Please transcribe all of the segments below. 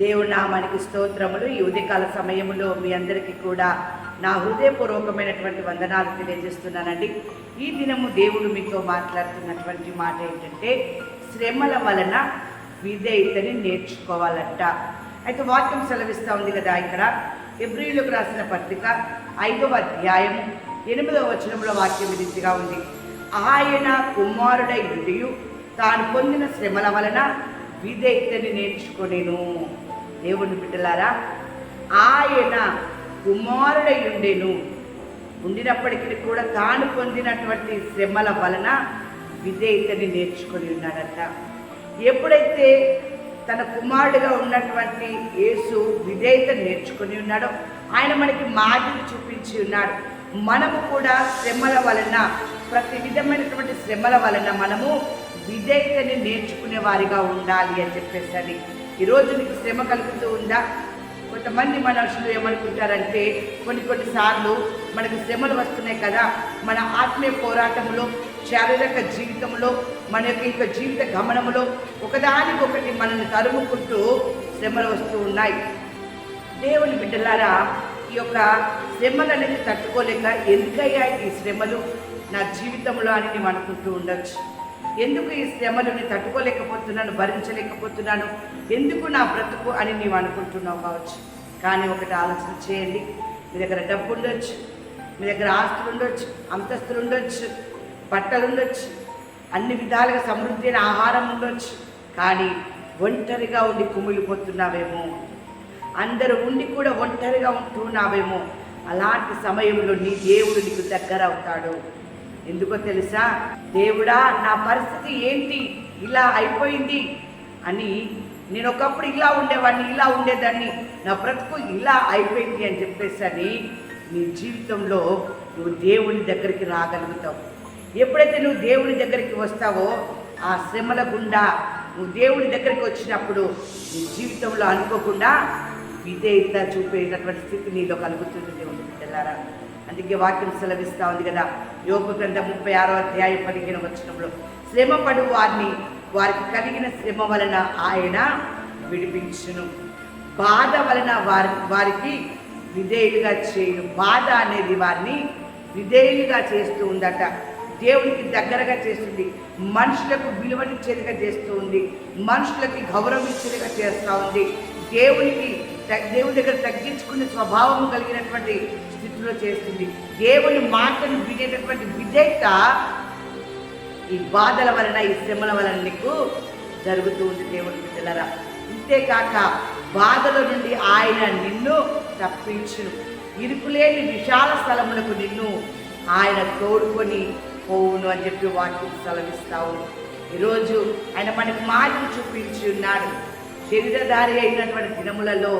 దేవుడు నామానికి స్తోత్రములు. ఈ ఉదయకాల సమయంలో మీ అందరికీ కూడా నా హృదయపూర్వకమైనటువంటి వందనాలు తెలియజేస్తున్నానండి. ఈ దినము దేవుడు మీతో మాట్లాడుతున్నటువంటి మాట ఏంటంటే శ్రమల వలన విధేయతని నేర్చుకోవాలంట. అయితే వాక్యం సెలవిస్తూ ఉంది కదా ఇక్కడ. ఎబ్రిలకు రాసిన పత్రిక ఐదవ అధ్యాయం ఎనిమిదవ వచనంలో వాక్యం ఈ రీతిగా ఉంది. ఆయన కుమారుడై ఉండియు తాను పొందిన శ్రమల వలన విధేయతని నేర్చుకునేను. దేవుని బిడ్డలారా ఆయన కుమారుడై ఉండేను ఉండినప్పటికీ కూడా తాను పొందినటువంటి శ్రమల వలన విధేయతని నేర్చుకొని ఉన్నాడట. ఎప్పుడైతే తన కుమారుడిగా ఉన్నటువంటి యేసు విధేయత నేర్చుకొని ఉన్నాడో ఆయన మనకి మాదిరి చూపించి ఉన్నాడు. మనము కూడా శ్రమల వలన ప్రతి విధమైనటువంటి శ్రమల వలన మనము విధేయతని నేర్చుకునే వారిగా ఉండాలి అని చెప్పేసి ఈరోజు నీకు శ్రమ కలుగుతూ ఉందా? కొంతమంది మనుషులు ఏమనుకుంటారంటే కొన్ని కొన్నిసార్లు మనకు శ్రమలు వస్తున్నాయి కదా మన ఆత్మీయ పోరాటంలో శారీరక జీవితంలో మన యొక్క ఇంకా జీవిత గమనంలో ఒకదానికొకటి మనల్ని తరుముకుంటూ శ్రమలు వస్తూ ఉన్నాయి. దేవుని బిడ్డలారా ఈ యొక్క శ్రమలు అనేది తట్టుకోలేక ఎందుకయ్యా ఈ శ్రమలు? నా జీవితంలో అని నేను అనుకుంటూ ఉండొచ్చు. ఎందుకు ఈ శ్రమలు నేను తట్టుకోలేకపోతున్నాను భరించలేకపోతున్నాను? ఎందుకు నా బ్రతుకు అని నీవు అనుకుంటున్నావు కావచ్చు? కానీ ఒకటి ఆలోచన చేయండి. మీ దగ్గర డబ్బు ఉండొచ్చు మీ దగ్గర ఆస్తులు ఉండొచ్చు అంతస్తులు ఉండొచ్చు బట్టలు ఉండొచ్చు అన్ని విధాలుగా సమృద్ధి అయిన ఆహారం ఉండొచ్చు. కానీ ఒంటరిగా ఉండి కుమిలిపోతున్నావేమో? అందరూ ఉండి కూడా ఒంటరిగా ఉంటున్నావేమో? అలాంటి సమయంలో నీ దేవుడు నీకు దగ్గర అవుతాడు. ఎందుకో తెలుసా? దేవుడా నా పరిస్థితి ఏంటి? ఇలా అయిపోయింది అని నేను ఒకప్పుడు ఇలా ఉండేవాడిని ఇలా ఉండేదాన్ని. నా బ్రతుకు ఇలా అయిపోయింది అని చెప్పేసి అని నీ జీవితంలో నువ్వు దేవుని దగ్గరికి రాగలుగుతావు. ఎప్పుడైతే నువ్వు దేవుని దగ్గరికి వస్తావో ఆ శ్రమల గుండా నువ్వు దేవుని దగ్గరికి వచ్చినప్పుడు నీ జీవితంలో అనుకోకుండా విధేయత చూపేటటువంటి స్థితి నీలో కలుగుతుంది దేవుని బిడ్డలారా. అందుకే వాక్యం సెలవిస్తూ ఉంది కదా. యోగ గ్రంథం ముప్పై ఆరో అధ్యాయం పదిహేను వచ్చినప్పుడు శ్రమ పడు వారిని వారికి కలిగిన శ్రమ వలన ఆయన విడిపించును. బాధ వలన వారి వారికి విధేయులుగా చేయను. బాధ అనేది వారిని విధేయులుగా చేస్తూ ఉందట. దేవునికి దగ్గరగా చేస్తుంది. మనుషులకు విలువనిచ్చేదిగా చేస్తూ ఉంది. మనుషులకి గౌరవం ఇచ్చేదిగా చేస్తూ ఉంది. దేవునికి దేవుని దగ్గర తగ్గించుకునే స్వభావం కలిగినటువంటి స్థితిలో చేస్తుంది. దేవుని మాటను వినేటటువంటి విధేయత ఈ బాధల వలన ఈ శ్రమల వలన నీకు జరుగుతూ ఉంది దేవుని బిడ్డలరా. ఇంతేకాక బాధల నుండి ఆయన నిన్ను తప్పించును ఇరుకులేని విశాల స్థలములకు నిన్ను ఆయన తోడుకొని పోవును అని చెప్పి వాక్యం సెలవిస్తావు ఈరోజు ఆయన మనకి మాదిరి చూపించి ఉన్నాడు. శరీరధారి అయినటువంటి దినములలో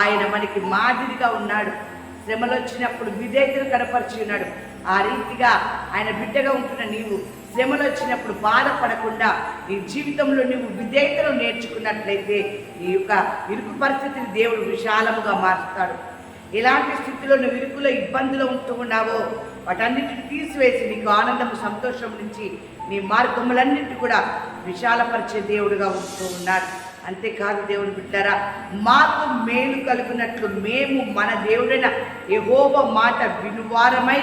ఆయన మనకి మాదిరిగా ఉన్నాడు. శ్రమలు వచ్చినప్పుడు విధేయతను కనపరిచి ఉన్నాడు. ఆ రీతిగా ఆయన బిడ్డగా ఉంటున్న నీవు శ్రమలు వచ్చినప్పుడు బాధపడకుండా నీ జీవితంలో నువ్వు విధేయతను నేర్చుకున్నట్లయితే నీ యొక్క ఇరుకు పరిస్థితిని దేవుడు విశాలముగా మారుస్తాడు ఎలాంటి స్థితిలో నువ్వు ఇరుకులో ఇబ్బందులు ఉంటూ ఉన్నావో వాటన్నిటిని తీసివేసి నీకు ఆనందము సంతోషం నుంచి నీ మార్గములన్నింటి కూడా విశాలపరిచే దేవుడుగా ఉంటూ ఉన్నాడు. అంతేకాదు దేవుని బిడ్డారా మాకు మేలు కలుగునట్లు మేము మన దేవుడైన ఎహోబ మాట వినువారమై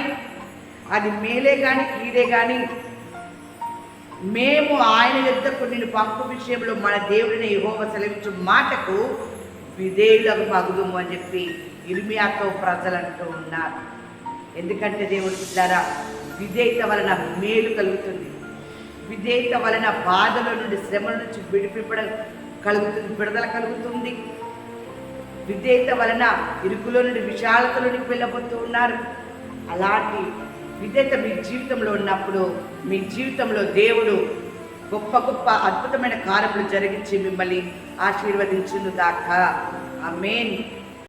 అది మేలే కానీ కీడే కానీ మేము ఆయన యుద్ధకు నేను పంపు విషయంలో మన దేవుడిని యెహోవా సెలవించు మాటకు విధేయులకు పగుదుము అని చెప్పి ఇర్మియాతో ప్రజలు అంటూ ఉన్నారు. ఎందుకంటే దేవుడి బిడ్డారా విధేయత వలన మేలు కలుగుతుంది. విధేయత వలన బాధల నుండి శ్రమల నుంచి విడిపింపడం కలుగుతుంది విడుదల కలుగుతుంది. విధేయత వలన ఇరుకులో నుండి విశాలతలోనికి వెళ్ళబోతూ ఉన్నారు. అలాంటి విధేయత మీ జీవితంలో ఉన్నప్పుడు మీ జీవితంలో దేవుడు గొప్ప గొప్ప అద్భుతమైన కార్యములు జరిగించి మిమ్మల్ని ఆశీర్వదించును దాకా ఆ మెయిన్